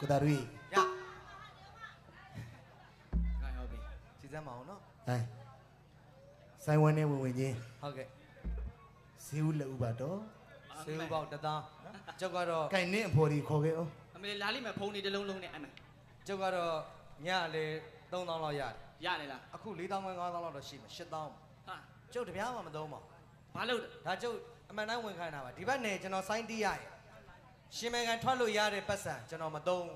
ကိုသားတို့ရငါဟုတ်ပြီစီစမ်းမအောင်နော်ဟဲ့ဆိုင်ဝန်းနဲ့ဝင်ဝင်ချင်းဟုတ်ကဲ့ဈေးဦးလက်ဦးပါတော့စေဦးပေါက်တစ်သားကျုပ်ကတော့ကင်နင်းအဖော်ဒီခေါ်ခဲ့အောင်အမေလာလိမ့်မယ်ဖုန်းလေးတစ်လုံးလုံးနဲ့အမေကျုပ်ကတော့ညလေ3000လောက်ရတယ်ရတယ်လားအခု4000ခွဲ5000လောက်တော့ရှိမှာ8000ဟာကျုပ်တပြားမှမသုံးပါဘူးဘာလို့ဒါကျုပ်အမှန်တမ်းဝင်ခိုင်းတာပါဒီဘက်နယ်ကျွန်တော်စိုင်းတီးရရင် ရှင်မေကန်ထွက်လို့ရတဲ့ပတ်စံကျွန်တော်မသုံး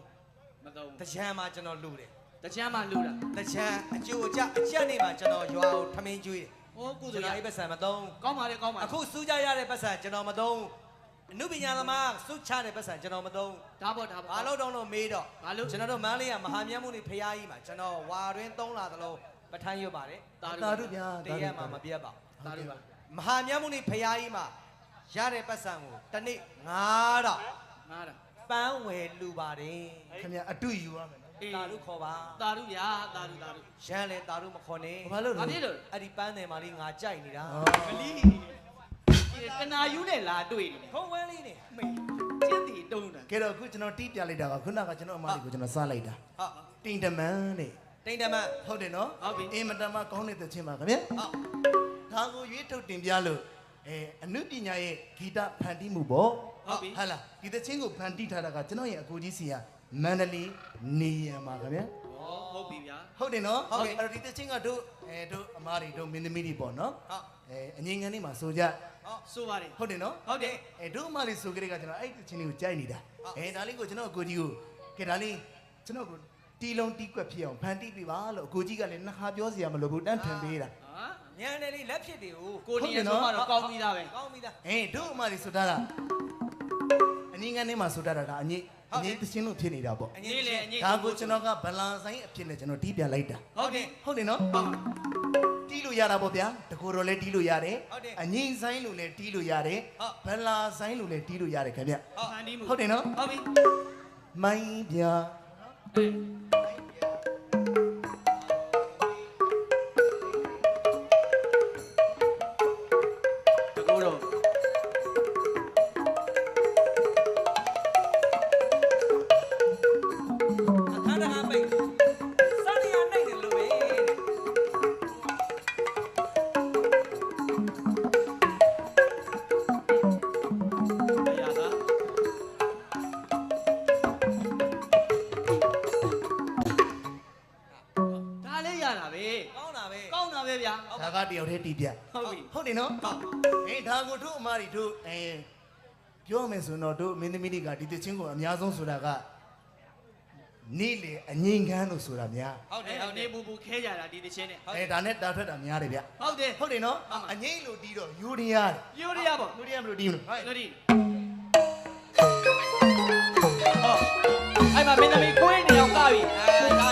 မတော့တကြံမှာကျွန်တော်လူတယ်တချမ်းမှလူတာတကြံအကျိုးအကျအကျက်နေမှာကျွန်တော်ရွာကိုထမင်းကျွေးတယ်ဟိုကုကျွသိုန်လ်ရတော်အဲ့ပတ်စံမသုံးကောင်းပါလေကောင်းပါလေအခုစူးကြရတဲ့ပတ်စံကျွန်တော်မသုံးအနုပညာသမားစူးချတဲ့ပတ်စံကျွန်တော်မသုံးဒါပေါ့ဒါပေါ့ဘာလို့တော့လို့မေးတော့ဘာလို့ကျွန်တော်တို့မန်းလေးကမဟာမြတ်မှုနေဖရာကြီးမှာကျွန်တော်ဝါတွင်သုံးလာသလိုပဋ္ဌာန်းရွတ်ပါတယ်တာတာတို့တို့ဗျာတရက်မှမပြတ်ပါဘူးတာတို့ပါမဟာမြတ်မှုနေဖရာကြီးမှာရတဲ့ပတ်စံကိုတစ်နေ့9000 ငါတာပန်းဝယ်လူပါတယ်ခင်ဗျအတုယူရမယ်နော်အေးတာတို့ခေါ်ပါတာတို့ဗျာတာတို့တာတို့ရန်လေတာတို့မခေါ်နဲ့ဘာလို့ဘာလဲဖြစ်လို့အဲ့ဒီပန်းတယ်မာလေးငါကြိုက်နေတာမလီကနာယူနဲ့လာတွေ့နေခုံးဝဲလေးနေမေကျစ်တီတုံးတာကဲတော့အခုကျွန်တော်တီးပြလိုက်တာကခုနကကျွန်တော်အမလေးကိုကျွန်တော်စလိုက်တာဟုတ်တင်တမန်တဲ့တိန်တမန်ဟုတ်တယ်နော်ဟုတ်ပြီအင်မတန်မှကောင်းတဲ့ချင်းပါခင်ဗျဟုတ်ဒါကိုရွေးထုတ်တင်ပြလို့ အဲအနုပညာရဲ့ဂီတဖန်တီးမှုပေါ့ဟုတ်ပြီဟာလားဒီသချင်းကိုဖန်တီးထားတာကကျွန်တော်ရဲ့အကူကြီးစီကမန္တလေးနေရန်ပါခင်ဗျဩဟုတ်ပြီဗျာဟုတ်တယ်နော်ဟုတ်ကဲ့အဲ့တော့ဒီသချင်းကတို့အဲတို့အမားတွေတို့မင်းသမီးတွေပေါ့နော်ဟုတ်အဲအငိမ့်ငန်းလေးမှာဆိုကြဟုတ်ဆိုပါတယ်ဟုတ်တယ်နော်ဟုတ်တယ်အဲတို့အမားလေးဆိုကြတဲ့ကကျွန်တော်အဲ့ဒီသချင်းလေးကိုကြိုက်နေတာဟုတ်အဲဒါလေးကိုကျွန်တော်အကူကြီးကိုကဲဒါလေးကျွန်တော်ကိုတီလုံးတီးကွက်ဖြစ်အောင်ဖန်တီးပြပါလို့အကူကြီးကလည်းနှစ်ခါပြောစရာမလိုဘူးတန်းထန်ပေးတာဟာ ညံတယ်လေးလက်ဖြစ်တယ်ဟိုကိုနေရဆုံးကတော့ကောင်းပြီသားပဲကောင်းပြီလားအေးတို့အမလေးဆိုတာကအငိမ့်ငန်းထဲမှာဆိုတာတာအငိမ့်ဟုတ်အတယ်ငိမ့်သချင်းလို့ဖြစ်နေတာပေါ့အညလေအညိဒါကိုကျွန်တော်ကဗလာဆိုင်အဖြစ်နဲ့ကျွန်တော်တီးပြန်လိုက်တာဟုတ်တယ်ဟုတ်တယ်နော်တီးလို့ရတာပေါ့ဗျာတကူတော်လည်းတီးလို့ရတယ်ဟုတ်တယ်အငိမ့်ဆိုင်လို့လည်းတီးလို့ရတယ်ဟုတ်ဗလာဆိုင်လို့လည်းတီးလို့ရတယ်ခင်ဗျဟုတ်ဖန်တီးမှုဟုတ်တယ်နော်ဟုတ်ပြီမိုင်းဗျာ ယောက်တည်းတီးပြဟုတ်ပြီဟုတ်တယ်နော်ဟုတ်အေးဒါကိုတို့အမတွေတို့အဲပြောမယ်ဆိုတော့တို့မင်းသမီးတွေကဒီသချင်းကိုအများဆုံးဆိုတာကနေ့လေအငိမ့်ခန်းလို့ဆိုတာများဟုတ်တယ်အဲ့ဟုတ်တနေယ်ပူပူခဲကြတာဒီတစ်ချင်းနဲ့အဲဒါနဲ့တာထွက်တာများတယ်ဗျဟုတ်တယ်ဟုတ်တယ်နော်ဟုတ်ပါအငိမ့်လို့တီးတော့ယူရီယာတယ်ယူရီးယားပေါ့ယူရီယာမလို့တီးမလို့ဟုတ်တယ်ဟောအဲ့မှာမင်းသမီးကိုင်းနေအောင်ကပြီအဲဒါ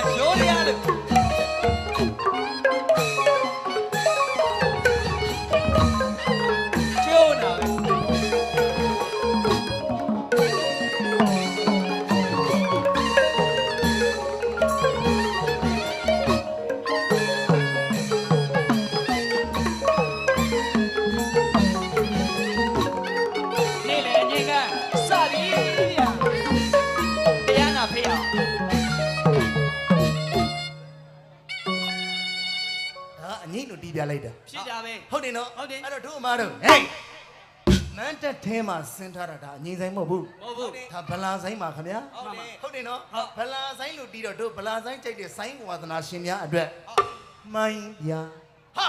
ပြလိုက်တာဖြစ်တာပဲဟုတ်တယ်နော်ဟုတ်တယ်အဲ့တော့တို့အမတို့ဟေးမန်းတက်ထဲမှာဆင်းထားတာဒါအငိမ့်ဆိုင်မဟုတ်ဘူးမဟုတ်ဘူးဒါဗလာဆိုင်ပါခင်ဗျာဟုတ်တယ်ဟုတ်တယ်နော်ဟုတ်ဗလာဆိုင်လို့တီးတော့တို့ဗလာဆိုင်ကြိုက်တဲ့ဆိုင်ဝါသနာရှင်များအတွက်မိုင်းဗျာဟာ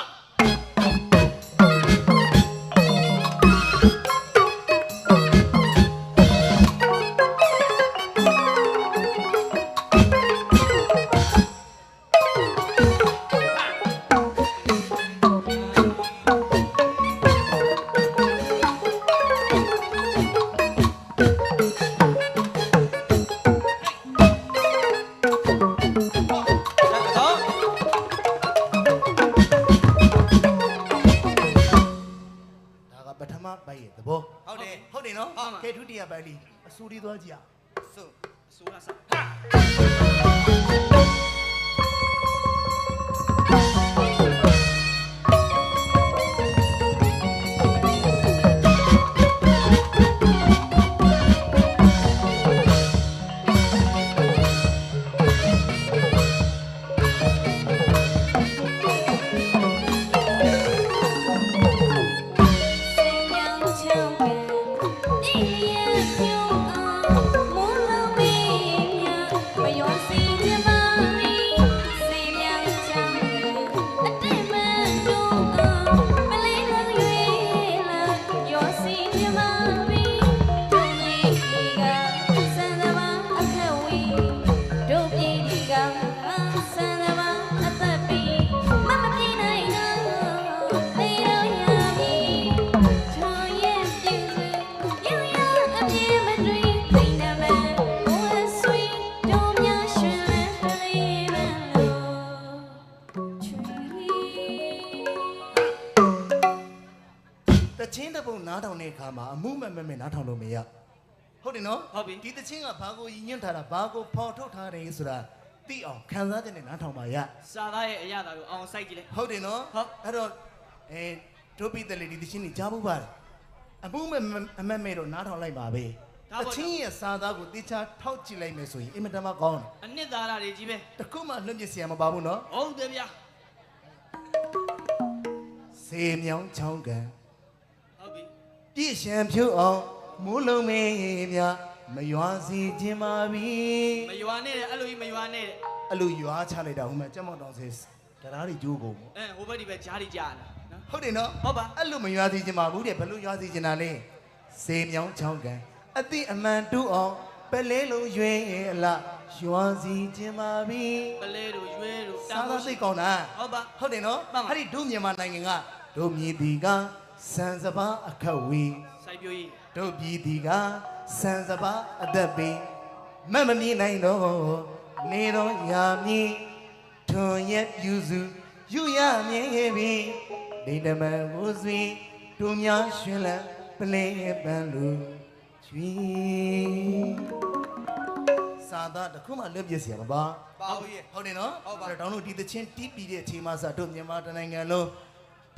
နော်ဟုတ်ပါကဲဒုတိယပိုက်လေးအဆူဒီသွားကြည့်အောင်ဆိုဆိုရစဟ ဟုတ်တယ်နော်ဟုတ်ပြီဒီတချင်းကဘာကိုရည်ညွှန်းထားတာဘာကိုဖော်ထုတ်ထားတယ်ဆိုတာသိအောင်ခံစားတဲ့နဲ့နားထောင်ပါရစာသားရဲ့အရာတော်ကိုအောင်စိုက်ကြည့်လိုက်ဟုတ်တယ်နော်ဟုတ်အဲ့တော့အဲတို့ပိတလေဒီတချင်းကြီးကြားဖို့ပါတယ်အမှုမဲ့အမက်မဲ့တော့နားထောင်လိုက်ပါပဲဒါတပေါ့ချင်းရဲ့စာသားကိုတေချာထောက်ကြည့်လိုက်မယ်ဆိုရင်အင်မတန်မှကောင်းတယ်အနှစ်သာရတွေကြီးပဲတခုမှလွတ်ပြစ်စရာမပါဘူးနော်ဟုတ်တယ်ဗျာစေမြောင်းချောင်းကန်ဟုတ် ပြီပြည့်ရှံဖြူအောင်မိုးလုံးမေးမြမရွာစီခြင်းပါပြီမယွာနဲ့တဲ့အဲ့လိုကြီးမယွာနဲ့တဲ့အဲ့လိုရွာချလိုက်တာဟိုမှာကျက်မောက်တောင်စေတရားတွေကျိုးကုန်ပေါ့အဲဟိုဘက်ဒီဘက်ဂျားတွေကြားလာနော် ဟုတ်တယ်နော်ဟုတ်ပါ အဲ့လိုမရွာစီခြင်းပါဘူးတဲ့ဘယ်လိုရွာစီခြင်းတာလဲစေမြောင်းချောင်းကန်အတိအမှန်တူအောင်ပလဲလုံးရွေးအလားရွာစီခြင်းပါပြီပလဲတို့ရွဲတို့စာသားသိကောင်းတာ ဟုတ်ပါ ဟုတ်တယ်နော်မှန်ပါ အဲ့ဒီဒုမြန်မာနိုင်ငံကဒုမြည်တီက စံစပါအခက်ဝေးစိုက်ပြိုးကြီးတို့ပြည်ဒီကစံစပါအသက်ပင်မတ်မမြင်နိုင်တော့နေတော့ရာမြင်ထွန်ရက်ယူစုယူရမြင်ပြီဒိဋ္ဌမန်ဝစွေတို့များရှင်လန်းပလင်းပန်းလူကျွေစာသားတခုမှလွတ်ပြစ်စရာမပါပါဘူးဟုတ်တယ်နော်ဟုတ်ပါတော့ဒေါင်းတို့ဒီသချင်းတီးပြီးတဲ့အချိန်မှစတို့မြန်မာတိုင်းနိုင်ငံလုံး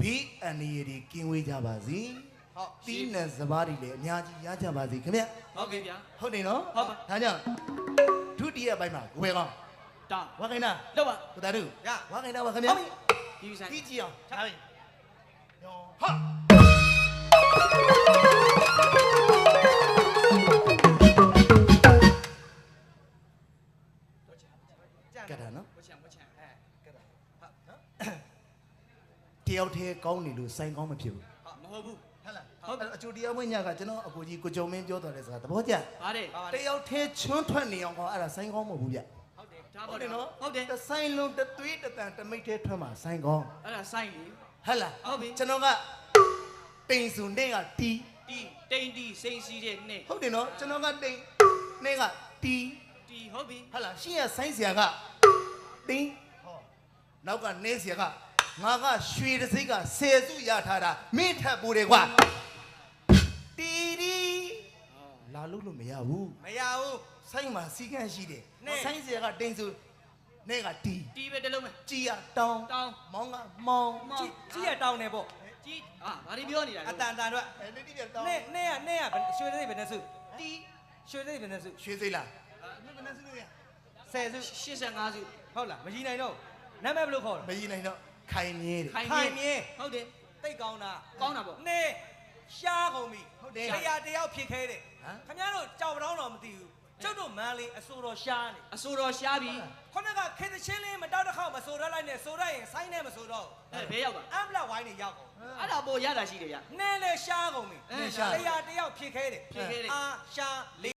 ဘီအန်ရီဒီကင်းဝေးကြပါစေဟုတ်တီးနဲ့စပားတွေလည်းအများကြီးရကြပါစေခင်ဗျဟုတ်ပြီဗျာဟုတ်တယ်နော်ဟုတ်ပါဒါကြောင့်ဒုတိယပိုင်းမှာကိုပဲကောင်းတောင်းဝါကိနာတော့ပါကိုတာတို့ရဝါကိနာပါခင်ဗျဟုတ်ပြီဒီဆိုင်တီးကြည့်အောင်ဒါပဲယောဟာကြံကတ်တာနော်ဝချံဝချံအဲကဲတာဟုတ်နော်တ ယောက်တည်းကောင်းနေလို့စိုင်းကောင်းမဖြစ်ဘူးမဟုတ်ဘူးဟုတ်လားဟုတ်အဲ့တော့အချိုတရားမွေးညကကျွန်တော်အကိုကြီးကိုကြုံမင်းပြောတော်တဲ့စကားသဘောကျဗါတယ်ပါပါတယောက်တည်းချွန်းထွက်နေအောင်ကောအဲ့ဒါစိုင်းကောင်းမဟုတ်ဘူးဗျဟုတ်တယ်ဒါဟုပေါ့တ်တယ်နော်ဟုတ်တယ်တဆိုင်လုံးတသွေးတတန်တမိတ်ထဲထွက်မှာဆိုင်ကောင်းအဲ့ဒါဆိုင်လေဟဟလားဟုတ်ပြီကျွန်တော်ကတိန်စုန်နဲ့ကတီးတီတိန်တီစိန်စီတဲ့နဲ့ဟုတ်တယ်နော်ကျွန်တော်ကတိန်နဲ့ကတီးတီဟုတ်ပြီဟဟလားရှင်းရဆိုင်းစရာကတင်းဟောနောက်ကနေစရာက ငါကရွှေတစ်စိတ်ကဆယ်စုရထားတာမင်းထပ်ပိုးတယ်ကွာတီတီလာလို့လို့မရဘူးမရဘူးဆိုင်းမှာစီကန်းရှိတယ်နဲ့ဆိုင်းစရာကတိန်စုနဲ့ကတီးတီပဲတစ်လုံးပဲကြည်ရတောင်းတောင်းမောင်းကမောင်းမောင်ကြီးကြီးရတောင်းနေပေါ့ကြီးအာဘာတွေပြောနေတာလဲအတန်တန်တော့အဲ့ဒီပြတောင်းနဲ့နဲ့ကနဲ့ကဘယ်ရွှေသိပ်ဘယ်နဲ့စုတီးရွှေသိပ်ဘယ်နဲ့စုရွှေစိတ်လားအဲ့ဘယ်နဲ့စလို့ရဆယ်စု85စုဟုတ်လားမကြီးနိုင်တော့နာမည်ဘယ်လိုခေါ်လဲမကြီးနိုင်တော့ ခိုင်မြဲတယ်ခိုင်ခိုင်မြဲဟုတ်တယ်တိတ်ကောင်းတာကောင်းတာပေါ့နဲ့ရှားကုန်ပြီဟုတ်တယ်တရားတယောက်ဖြစ်ခဲတယ်ဟမ်ခင်ဗျားတို့ကြောက်ပတောင်းတော့မသိဘူးကျုပ်တို့မန်းလေးအစိုးတော်ရှားနေအစိုးတော်ရှားပြီခုနကခေတ္တချင်းလေးမတောက်တစ်ခေါက်မဆိုရလိုက်နဲ့ဆိုရရင်ဆိုင်းနဲ့မဆိုတော့အဲဘဲရောက်ပါအမ်ဘလဝိုင်းနေရောက်ကုန်အဲ့ဒါပေါ်ရတာရှိတယ်ဗျာနင်းလေရှားကုန်ပြီနင်းရှားတရားတယောက်ဖြစ်ခဲတယ်ဖြစ်ခဲတယ်အာရှားလေး